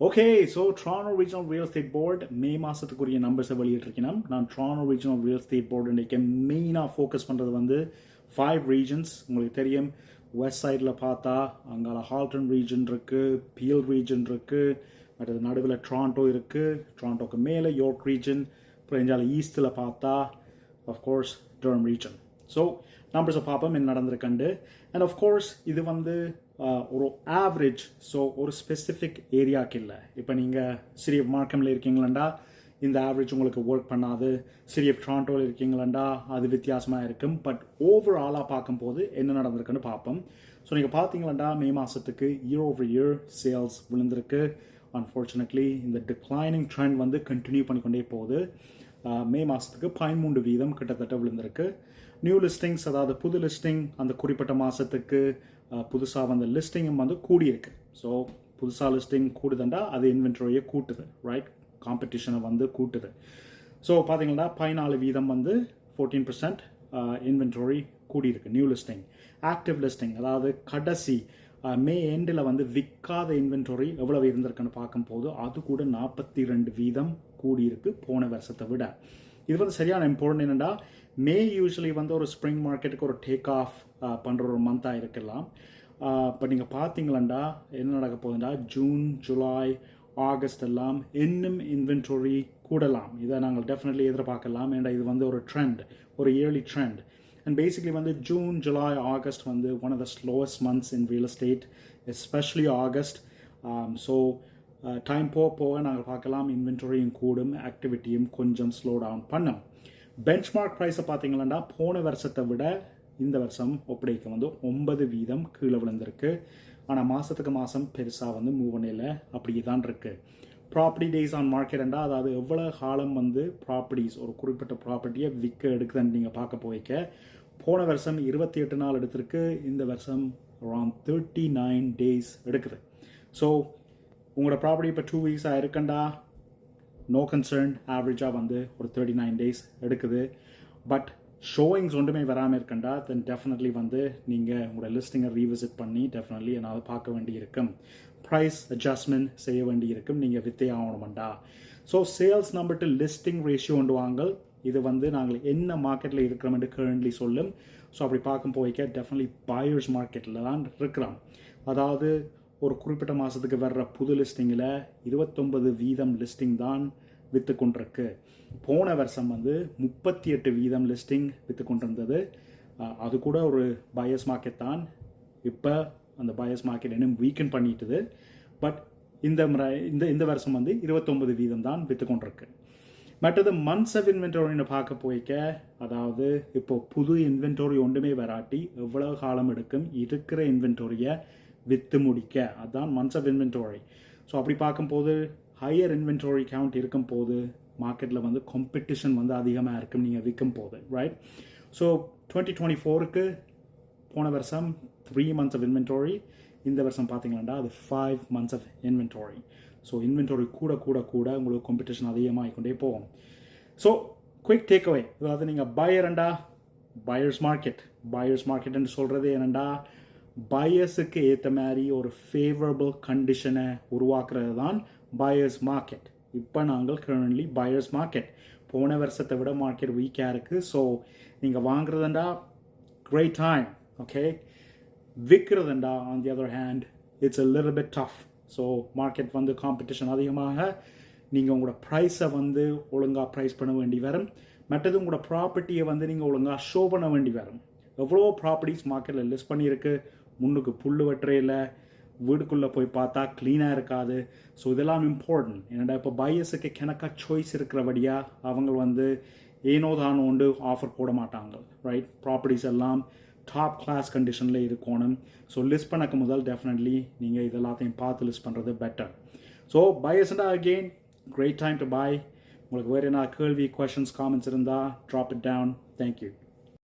Okay so Toronto regional real estate board May மாதத்துக்குரிய நம்பர்ஸை வெளியிட்டிருக்கணும் நான் Toronto regional real estate board இன்றைக்கி மெயினாக ஃபோக்கஸ் பண்ணுறது வந்து ஃபைவ் ரீஜன்ஸ் உங்களுக்கு தெரியும். வெஸ்ட் சைடில் பார்த்தா அங்கால ஹால்டன் ரீஜன் இருக்குது பீல் ரீஜன் இருக்குது மற்றது நடுவில் ட்ரான்டோ இருக்குது ட்ரான்டோக்கு மேலே யோர்க் ரீஜன் அப்புறம் எஞ்சால ஈஸ்ட்டில் பார்த்தா அஃப்கோர்ஸ் டர்ம் ரீஜன் ஸோ நம்பர்ஸை பார்ப்போம் என்ன நடந்திருக்கண்டு அண்ட் ஆஃப்கோர்ஸ் இது வந்து ஒரு ஆவரேஜ் ஸோ ஒரு ஸ்பெசிஃபிக் ஏரியாவுக்கு இல்லை. இப்போ நீங்கள் சிறிய மார்க்கமில் இருக்கீங்களாண்டா இந்த ஆவரேஜ் உங்களுக்கு ஒர்க் பண்ணாது. சிறிய ட்ரான்டோவில் இருக்கீங்களாண்டா அது வித்தியாசமாக இருக்கும். பட் ஓவராலாக பார்க்கும்போது என்ன நடந்திருக்குன்னு பார்ப்போம். ஸோ நீங்கள் பார்த்தீங்களாண்டா மே மாதத்துக்கு இயர் ஓவர் இயர் சேல்ஸ் விழுந்திருக்கு. அன்ஃபார்ச்சுனேட்லி இந்த டிக்ளைனிங் ட்ரெண்ட் வந்து கண்டினியூ பண்ணிக்கொண்டே போகுது. மே மாதத்துக்கு பதிமூன்று வீதம் கிட்டத்தட்ட விழுந்திருக்கு. நியூ லிஸ்டிங்ஸ் அதாவது புது லிஸ்டிங் அந்த குறிப்பிட்ட மாதத்துக்கு புதுசாக வந்த லிஸ்டிங்கும் வந்து கூடியிருக்கு. ஸோ புதுசாக லிஸ்டிங் கூடுதுண்டா அது இன்வென்ட்ரியை கூட்டுது ரைட் காம்படிஷனை வந்து கூட்டுது. ஸோ பார்த்தீங்கன்னா பதினாலு வீதம் வந்து ஃபோர்டீன் பர்சன்ட் இன்வென்ட்ரி கூடியிருக்கு நியூ லிஸ்டிங் ஆக்டிவ் லிஸ்டிங் அதாவது கடைசி மே எண்டில் வந்து விற்காத இன்வென்டரி எவ்வளவு இருந்திருக்குன்னு பார்க்கும்போது அது கூட நாற்பத்தி ரெண்டு வீதம் கூடியிருக்கு போன வருஷத்தை விட. இது வந்து சரியான இம்பார்ட்டன்ட் என்னென்னா மே யூஸ்வலி வந்து ஒரு ஸ்ப்ரிங் மார்க்கெட்டுக்கு ஒரு டேக் ஆஃப் பண்ணுற ஒரு மந்தாக இருக்கலாம். இப்போ நீங்கள் பார்த்தீங்களாண்டா என்ன நடக்க போகுதுண்டா? ஜூன் ஜூலை ஆகஸ்ட் எல்லாம் இன்னும் இன்வென்டரி கூடலாம். இதை நாங்கள் டெஃபினெட்லி எதிர்பார்க்கலாம். ஏன்னா இது வந்து ஒரு ட்ரெண்ட் ஒரு இயர்லி ட்ரெண்ட் அண்ட் பேசிக்லி வந்து ஜூன் ஜூலை ஆகஸ்ட் வந்து one of the slowest months in real estate especially August so time போக போக நாங்கள் பார்க்கலாம் இன்வென்டரியும் கூடும் ஆக்டிவிட்டியும் கொஞ்சம் ஸ்லோ டவுன் பண்ணும் பெஞ்ச்மார்க் ப்ரைஸை பார்த்தீங்கன்னா போன வருஷத்தை விட இந்த வருஷம் ஒப்படைக்க வந்து ஒன்பது வீதம் கீழே விழுந்திருக்கு. ஆனால் மாதத்துக்கு மாதம் பெருசாக வந்து மூவ் பண்ணல அப்படியே தான் இருக்குது ப்ராப்பர்ட்டி டேஸ் ஆன் மார்க்கெட்டா அதாவது எவ்வளோ காலம் வந்து ப்ராப்பர்ட்டிஸ் ஒரு குறிப்பிட்ட ப்ராப்பர்ட்டியை விற்க எடுக்குதுன்னு நீங்கள் பார்க்க போய்க்க. போன வருஷம் இருபத்தி எட்டு நாள் எடுத்திருக்கு இந்த வருஷம் அரௌண்ட் தேர்ட்டி நைன் டேஸ் எடுக்குது. ஸோ உங்களோட ப்ராப்பர்ட்டி இப்போ டூ வீக்ஸாக இருக்கண்டா? நோ கன்சர்ன் ஆவரேஜாக வந்து ஒரு தேர்ட்டி நைன் டேஸ் எடுக்குது. பட் ஷோயிங்ஸ் ஒன்றுமே வராமல் இருக்கண்டா? தென் டெஃபினெட்லி வந்து நீங்கள் உங்களோட லிஸ்டிங்கை ரீவிசிட் பண்ணி டெஃபினெட்லி என்னால் பார்க்க வேண்டியிருக்கும். ப்ரைஸ் அட்ஜஸ்ட்மெண்ட் செய்ய வேண்டியிருக்கும். நீங்கள் வித்தே ஆகணுமாண்டா ஸோ சேல்ஸ் நம்பர்ட்டு லிஸ்டிங் ரேஷியோ ஒன்று வாங்கல். இது வந்து நாங்கள் என்ன மார்க்கெட்டில் இருக்கிறோம்னு கரண்ட்லி சொல்லும். ஸோ அப்படி பார்க்கும் போய்க்க டெஃபினெட்லி பாயர்ஸ் மார்க்கெட்டில் தான் இருக்கிறோம். அதாவது ஒரு குறிப்பிட்ட மாதத்துக்கு வர்ற புது லிஸ்டிங்கில் இருபத்தொன்பது வீதம் லிஸ்டிங் தான் விற்று கொண்டிருக்கு போன வருஷம் வந்து முப்பத்தி எட்டு வீதம் லிஸ்டிங் விற்று கொண்டிருந்தது அது கூட ஒரு பயஸ் மார்க்கெட் தான். இப்போ அந்த பயஸ் மார்க்கெட் இன்னும் வீக்கன் பண்ணிட்டுது. பட் இந்த முறை இந்த இந்த வருஷம் வந்து இருபத்தொம்பது வீதம் தான் விற்று கொண்டிருக்கு மற்றது மந்த்ஸ் ஆஃப் இன்வென்டரின்னு பார்க்க போய்க்க அதாவது இப்போ புது இன்வென்டோரி ஒன்றுமே வராட்டி எவ்வளவு காலம் எடுக்கும் இருக்கிற இன்வென்டோரியை விற்று முடிக்க. அதுதான் மந்த்ஸ் ஆஃப் இன்வென்டோரி ஸோ அப்படி பார்க்கும்போது ஹையர் இன்வென்டோரி கவுண்ட் இருக்கும் போது மார்க்கெட்டில் வந்து காம்படிஷன் வந்து அதிகமாக இருக்கும் நீங்கள் விற்கும் போது ரைட் ஸோ டுவெண்ட்டி டுவெண்ட்டி ஃபோருக்கு போன வருஷம் த்ரீ மந்த்ஸ் ஆஃப் இன்வென்டோரி இந்த வருஷம் பார்த்தீங்களாண்டா அது five months of inventory so inventory கூட கூட கூட உங்களுக்கு காம்படிஷன் அதிகமாகிக்கொண்டே போகும். ஸோ குயிக் டேக் அவே அதாவது நீங்கள் பயரண்டா பயர்ஸ் மார்க்கெட் பயர்ஸ் மார்க்கெட்னு சொல்கிறது என்னண்டா? பயர்ஸுக்கு ஏற்ற மாதிரி ஒரு ஃபேவரபிள் கண்டிஷனை உருவாக்குறது தான் பயர்ஸ் மார்க்கெட் இப்போ நாங்கள் கரண்ட்லி பயர்ஸ் மார்க்கெட் போன வருஷத்தை விட மார்க்கெட் வீக்காக இருக்குது ஸோ நீங்கள் வாங்குறதுண்டா great time okay விற்கிறதுண்டா on the other hand it's a little bit tough so market வந்து காம்படிஷன் அதிகமாக. நீங்கள் உங்களோட ப்ரைஸை வந்து ஒழுங்காக ப்ரைஸ் பண்ண வேண்டி வரும். மற்றது உங்களோட ப்ராப்பர்ட்டியை வந்து நீங்கள் ஒழுங்காக ஷோ பண்ண வேண்டி வரும். எவ்வளோ ப்ராப்பர்ட்டிஸ் மார்க்கெட்டில் லிஸ்ட் பண்ணியிருக்கு. முன்னுக்கு புல் வெட்டுறையில் வீடுக்குள்ளே போய் பார்த்தா க்ளீனாக இருக்காது. ஸோ இதெல்லாம் இம்பார்ட்டன்ட் என்னடா இப்போ பையஸுக்கு கணக்காக சாய்ஸ் இருக்கிறபடியாக அவங்க வந்து ஏனோ தானோ உண்டு ஆஃபர் போட மாட்டாங்க ரைட் ப்ராப்பர்ட்டிஸ் எல்லாம் டாப் கிளாஸ் கண்டிஷனில் இருக்கணும். ஸோ லிஸ்ட் பண்ணக்கு முதல் டெஃபினெட்லி நீங்கள் இதெல்லாத்தையும் பார்த்து லிஸ்ட் பண்ணுறது better so பையஸ்ண்டா again great time to buy உங்களுக்கு வேறு என்ன கேள்வி கொஷின்ஸ் காமெண்ட்ஸ் இருந்தால் drop it down thank you